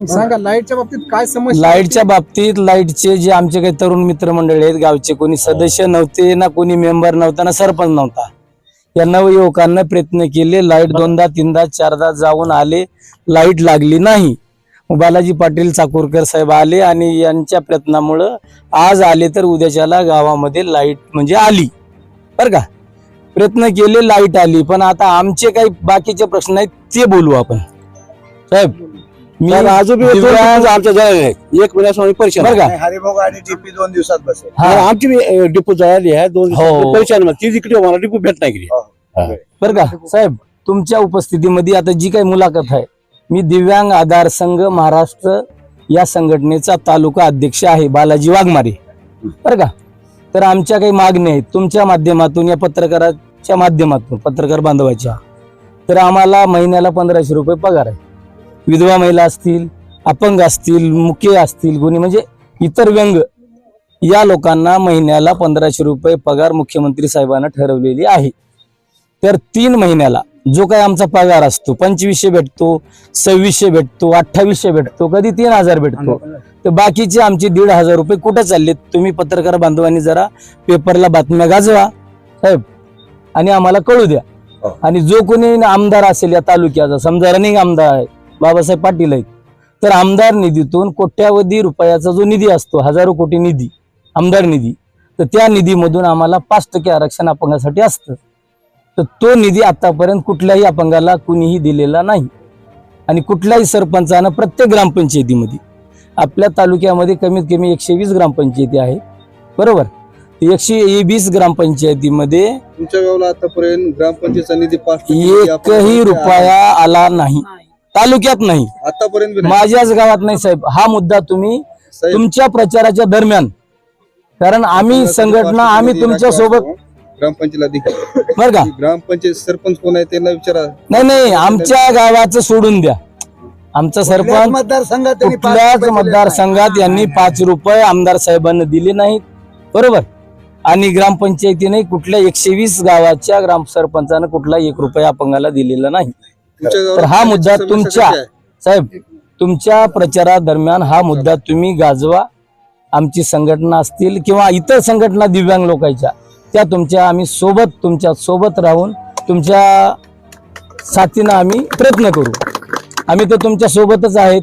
सांगा लाईटच्या बाबतीत काय समस्या लाईटच्या बाबतीत लाईटचे जे आमचे काही तरुण मित्रमंडळी आहेत गावचे कोणी सदस्य नव्हते ना कोणी मेंबर नव्हता ना सरपंच नव्हता. या नवयुवकांना प्रयत्न केले लाइट दोनदा तीनदा चारदा जाऊन आले लाइट लागली नाही. बालाजी पाटील चाकूरकर साहेब आले आणि यांच्या प्रयत्नामुळं आज आले तर उद्याच्याला गावामध्ये लाइट म्हणजे आली. बरं का? प्रयत्न केले लाइट आली पण आता आमचे काही बाकीचे प्रश्न आहेत ते बोलू आपण. साहेब मी अजून बी दिव्यांग- दिवस आमच्या जळाले नाही एक महिन्यापासून परेशान बरं का? नाही, हरिभाऊ आणि डीपी दोन दिवसात बसेल. हा. आणि आमची बी डिपो जळाली आहे दोन हो. दिवसात परेशान मग ती इकडे मला डिपो भेट नाही गेली बरं का? साहेब तुमच्या उपस्थितीमध्ये आता जी काही मुलाखत आहे मी दिव्यांग आधार संघ महाराष्ट्र या संघटनेचा तालुका अध्यक्ष आहे बालाजी वाघमारे. बरं का? तर आमच्या काही मागण्या आहेत. तुमच्या माध्यमातून या पत्रकाराच्या माध्यमातून पत्रकार बांधवाच्या तर आम्हाला महिन्याला पंधराशे रुपये पगार आहे. विधवा महिला असतील अपंग असतील मुके असतील कोणी म्हणजे इतर व्यंग या लोकांना महिन्याला पंधराशे रुपये पगार मुख्यमंत्री साहेबांना ठरवलेली आहे. तर तीन महिन्याला जो काही आमचा पगार असतो पंचवीसशे भेटतो सव्वीसशे भेटतो अठ्ठावीसशे भेटतो कधी तीन हजार भेटतो. तर बाकीचे आमचे दीड हजार रुपये कुठं चाललेत तुम्ही पत्रकार बांधवांनी जरा पेपरला बातम्या गाजवा साहेब. आणि आम्हाला कळू द्या. हो. आणि जो कोणी आमदार असेल या तालुक्याचा समजा रनिंग आमदार आहे बाबासाहेब पाटील आहेत. तर आमदार निधीतून कोट्यावधी रुपयाचा जो निधी असतो हजारो कोटी निधी आमदार निधी तर त्या निधीमधून आम्हाला पाच टक्के आरक्षण अपंगासाठी असतं. तर तो निधी आतापर्यंत कुठल्याही अपंगाला कुणीही दिलेला नाही. आणि कुठल्याही सरपंचानं प्रत्येक ग्रामपंचायतीमध्ये आपल्या तालुक्यामध्ये कमीत कमी एकशे वीस ग्रामपंचायती आहेत. बरोबर? एकशे वीस ग्रामपंचायतीमध्ये तुमच्या गावाला आतापर्यंत ग्रामपंचायतचा निधी एकही रुपया आला नाही. तालुक्यात नाही. आतापर्यंत. माझ्याच गावात नाही साहेब. हा मुद्दा तुम्ही तुमच्या प्रचाराच्या दरम्यान कारण आम्ही संघटना आम्ही तुमच्यासोबत. ग्रामपंचायत बरं का? ग्रामपंचायत सरपंच कोण आहे त्यांना विचारा. नाही नाही आमच्या गावाचं सोडून द्या. आमचा सरपंच मतदारसंघात कुठल्याच मतदारसंघात यांनी पाच रुपये आमदार साहेबांना दिले नाहीत. बरोबर? आणि ग्रामपंचायतीने कुठल्या एकशे वीस गावाच्या ग्राम सरपंचानं कुठला एक रुपया अपंगाला दिलेला नाही. तर हा मुद्दा तुमच्या? साहेब तुमच्या प्रचारादरम्यान हा मुद्दा तुम्ही गाजवा. आमची संघटना असतील किंवा इतर संघटना दिव्यांग लोकांच्या त्या तुमच्या आम्ही सोबत तुमच्यासोबत राहून तुमच्या साथीनं आम्ही प्रयत्न करू. आम्ही तर तुमच्या सोबतच आहेत.